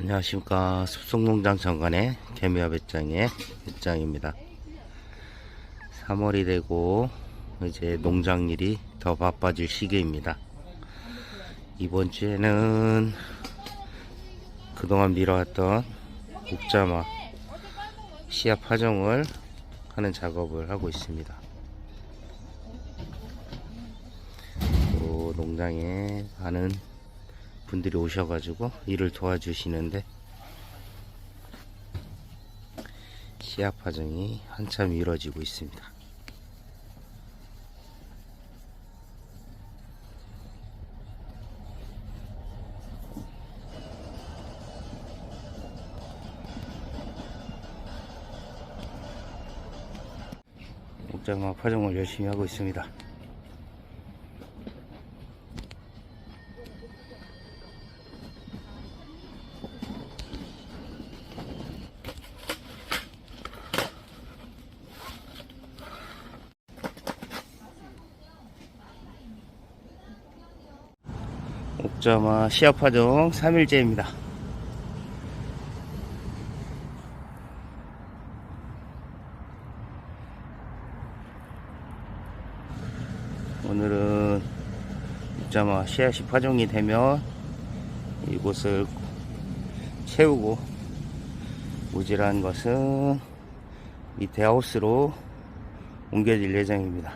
안녕하십니까. 숲속농장 정관의 개미와 배짱의 배짱입니다. 3월이 되고 이제 농장일이 더 바빠질 시기입니다. 이번 주에는 그동안 미뤄왔던 옥자마 씨앗 파종을 하는 작업을 하고 있습니다. 또 농장에 많은 분들이 오셔가지고 일을 도와주시는데 씨앗 파종이 한참 이루어지고 있습니다. 옥장마 파종을 열심히 하고 있습니다. 옥자마 씨앗 파종 3일째입니다. 오늘은 옥자마 씨앗이 파종이 되면 이곳을 채우고 모질한 것은 밑에 하우스로 옮겨질 예정입니다.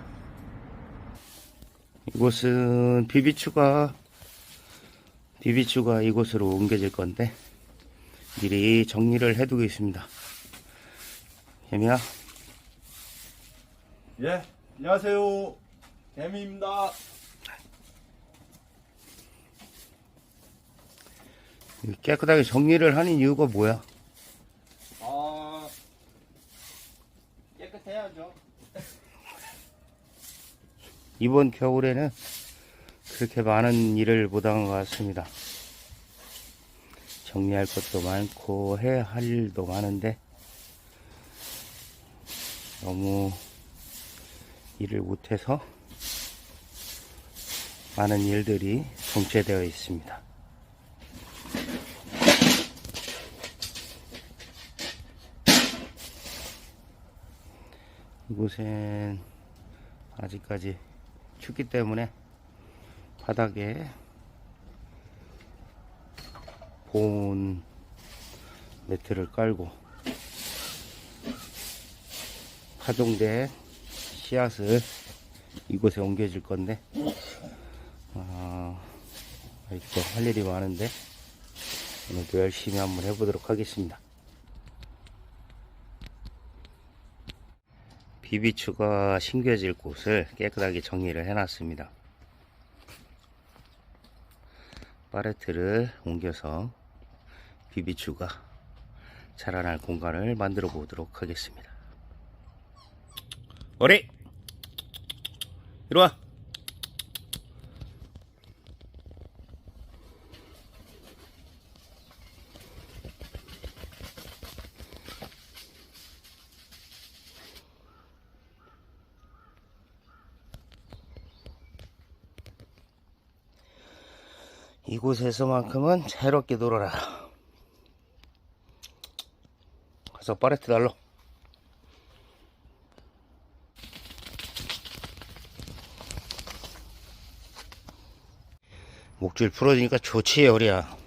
이곳은 비비추가 비비추가 이곳으로 옮겨질 건데 미리 정리를 해두고 있습니다. 혜미야, 예, 안녕하세요. 개미입니다. 깨끗하게 정리를 하는 이유가 뭐야? 아, 깨끗해야죠. 이번 겨울에는 그렇게 많은 일을 못한 것 같습니다. 정리할 것도 많고 해야 할 일도 많은데 너무 일을 못해서 많은 일들이 정체되어 있습니다. 이곳엔 아직까지 춥기 때문에 바닥에 보온 매트를 깔고 파종된 씨앗을 이곳에 옮겨질 건데 아, 아직도 할 일이 많은데 오늘도 열심히 한번 해보도록 하겠습니다. 비비추가 심겨질 곳을 깨끗하게 정리를 해놨습니다. 파레트를 옮겨서 비비추가 자라날 공간을 만들어 보도록 하겠습니다. 어리! 이리 와! 이곳에서만큼은 자유롭게 놀아라. 가서 파레트 달러. 목줄 풀어지니까 좋지, 어리야.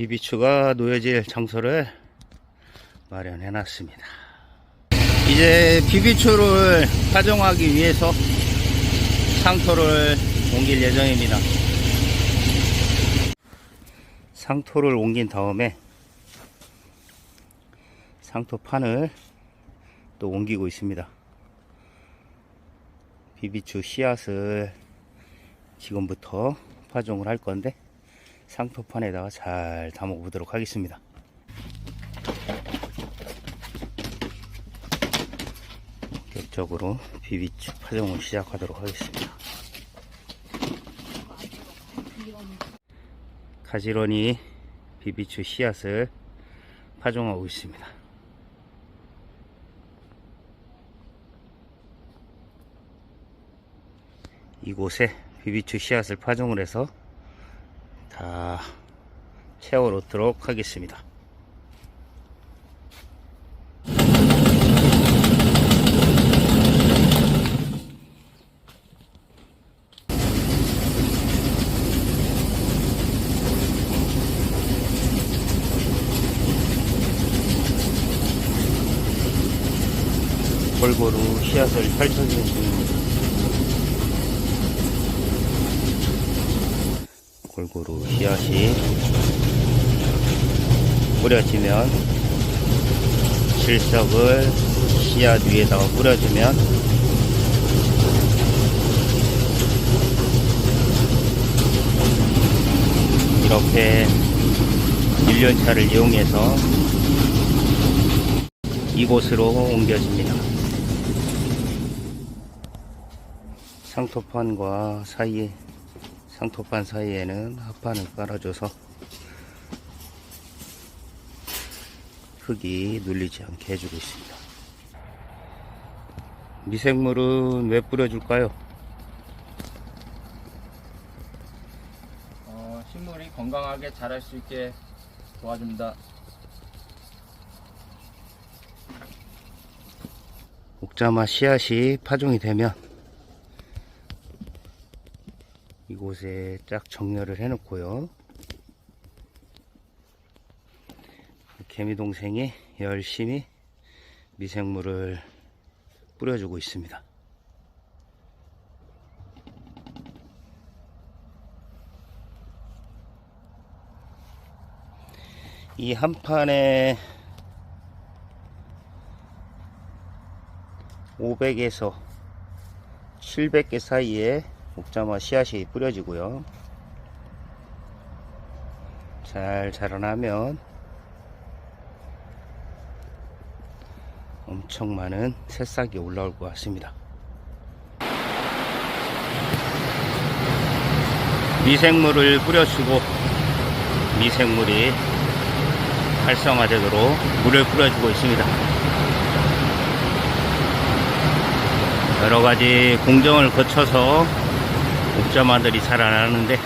비비추가 놓여질 장소를 마련해 놨습니다. 이제 비비추를 파종하기 위해서 상토를 옮길 예정입니다. 상토를 옮긴 다음에 상토판을 또 옮기고 있습니다. 비비추 씨앗을 지금부터 파종을 할 건데 상토판에다가 잘 담아 보도록 하겠습니다. 본격적으로 비비추 파종을 시작하도록 하겠습니다. 가지런히 비비추 씨앗을 파종하고 있습니다. 이곳에 비비추 씨앗을 파종을 해서 다 채워 놓도록 하겠습니다. 골고루 씨앗을 펼쳐주는 중입니다. 골고루 씨앗이 뿌려지면 실석을 씨앗 위에다가 뿌려주면 이렇게 1년차를 이용해서 이곳으로 옮겨집니다. 상토판과 사이에 상토판 사이에는 합판을 깔아줘서 흙이 눌리지 않게 해주고 있습니다. 미생물은 왜 뿌려줄까요? 어, 식물이 건강하게 자랄 수 있게 도와줍니다. 옥자마 씨앗이 파종이 되면 이 곳에 쫙 정렬을 해 놓고요. 개미 동생이 열심히 미생물을 뿌려주고 있습니다. 이 한 판에 500에서 700개 사이에 옥자마 씨앗이 뿌려지고요. 잘 자라나면 엄청 많은 새싹이 올라올 것 같습니다. 미생물을 뿌려주고 미생물이 활성화되도록 물을 뿌려주고 있습니다. 여러 가지 공정을 거쳐서 옥자마들이 자라나는데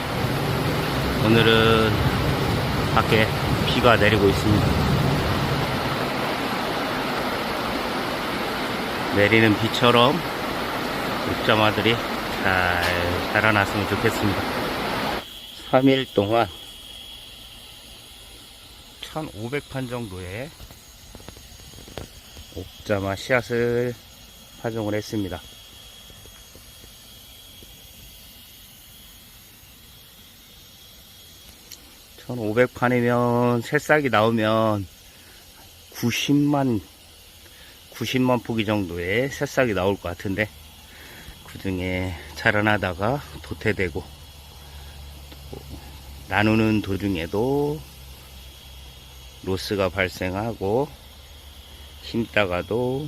오늘은 밖에 비가 내리고 있습니다. 내리는 비처럼 옥자마들이 잘 자라났으면 좋겠습니다. 3일 동안 1500판 정도의 옥자마 씨앗을 파종을 했습니다. 천오백 판이면 새싹이 나오면 90만 90만 포기 정도의 새싹이 나올 것 같은데 그 중에 자라나다가 도태되고 또 나누는 도중에도 로스가 발생하고 심다가도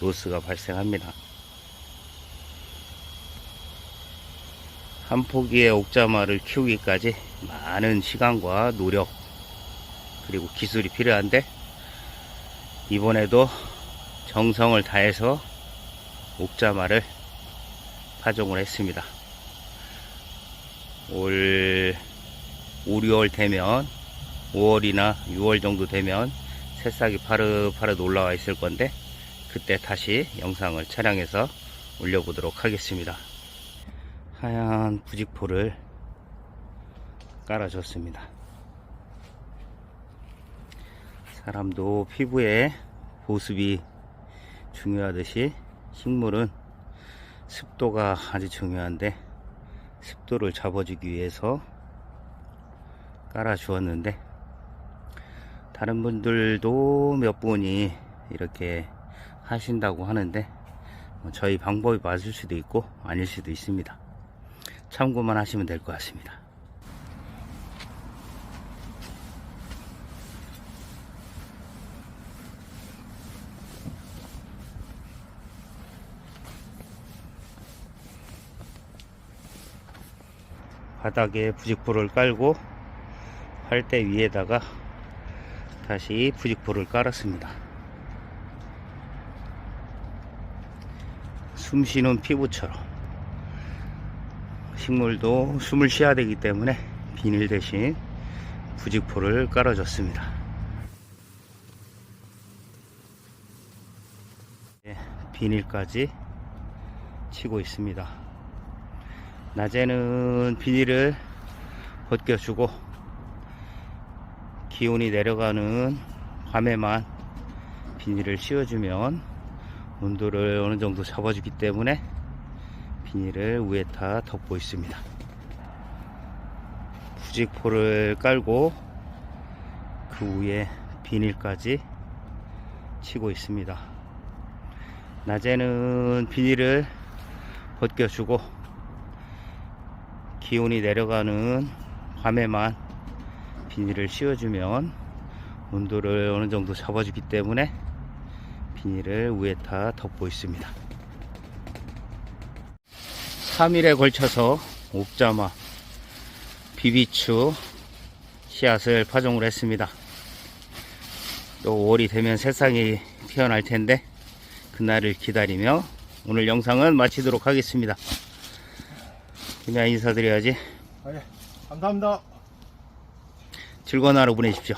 로스가 발생합니다. 한 포기의 옥자마를 키우기까지 많은 시간과 노력 그리고 기술이 필요한데 이번에도 정성을 다해서 옥자마를 파종을 했습니다. 올 5, 6월 되면 5월이나 6월 정도 되면 새싹이 파릇파릇 올라와 있을 건데 그때 다시 영상을 촬영해서 올려보도록 하겠습니다. 하얀 부직포를 깔아줬습니다. 사람도 피부에 보습이 중요하듯이 식물은 습도가 아주 중요한데 습도를 잡아주기 위해서 깔아 주었는데 다른 분들도 몇 분이 이렇게 하신다고 하는데 뭐 저희 방법이 맞을 수도 있고 아닐 수도 있습니다. 참고만 하시면 될 것 같습니다. 바닥에 부직포를 깔고 활대 위에다가 다시 부직포를 깔았습니다. 숨 쉬는 피부처럼 식물도 숨을 쉬어야 되기 때문에 비닐 대신 부직포를 깔아줬습니다. 네, 비닐까지 치고 있습니다. 낮에는 비닐을 벗겨주고 기온이 내려가는 밤에만 비닐을 씌워주면 온도를 어느 정도 잡아주기 때문에 비닐을 위에 다 덮고 있습니다. 부직포를 깔고 그 위에 비닐까지 치고 있습니다. 낮에는 비닐을 벗겨주고 기온이 내려가는 밤에만 비닐을 씌워주면 온도를 어느 정도 잡아주기 때문에 비닐을 위에 다 덮고 있습니다. 3일에 걸쳐서 옥자마, 비비추 씨앗을 파종을 했습니다. 또 5월이 되면 새싹이 피어날 텐데 그날을 기다리며 오늘 영상은 마치도록 하겠습니다. 그냥 인사드려야지. 네, 감사합니다. 즐거운 하루 보내십시오.